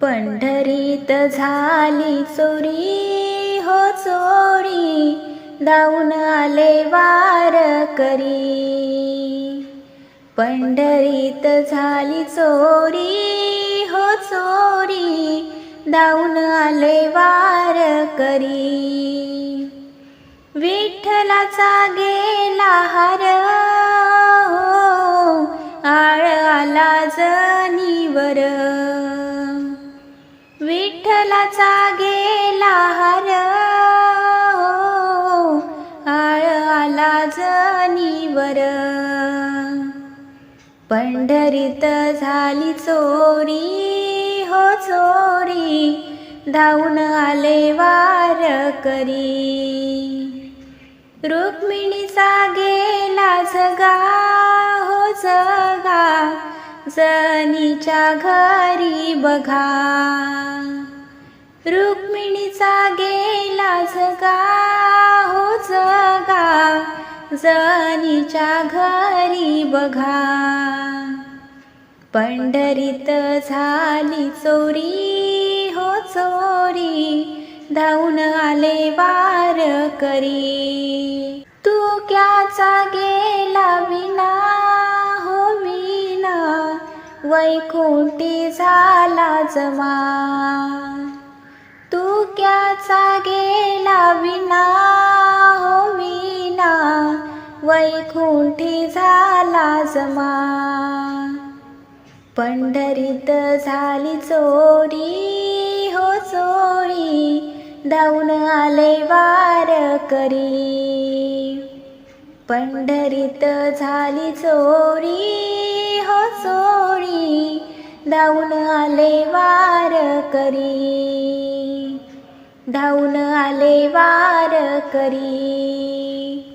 पंढरीत झाली चोरी हो चोरी धावून आले वार करी. पंढरीत झाली चोरी हो चोरी धावून आले वार करी. विठ्ठलाचा गेला हार हो आळ आला जनीवर. विठ्ठलाचा गेला हर. हो आळ आला जनीवर. पंढरीत झाली चोरी हो चोरी. धावून आले वार करी. रुक्मिणीचा गेला जगा हो जगा. जनीच्या घरी बघा. रुक्मिणीचा गेला जगा हो जगा. जनीच्या घरी बघा. पंढरीत झाली चोरी हो चोरी. धावून आले वार करी. तू क्याचा गेला विना हो विना वैकुंठी झाला जमा. असा गेला विना हो विना वैकुंठी झाला जमा. पंढरीत झाली चोरी हो चोरी धावून आले वार करी. पंढरीत झाली चोरी हो चोरी धावून आले वार करी. धावून आले वार करी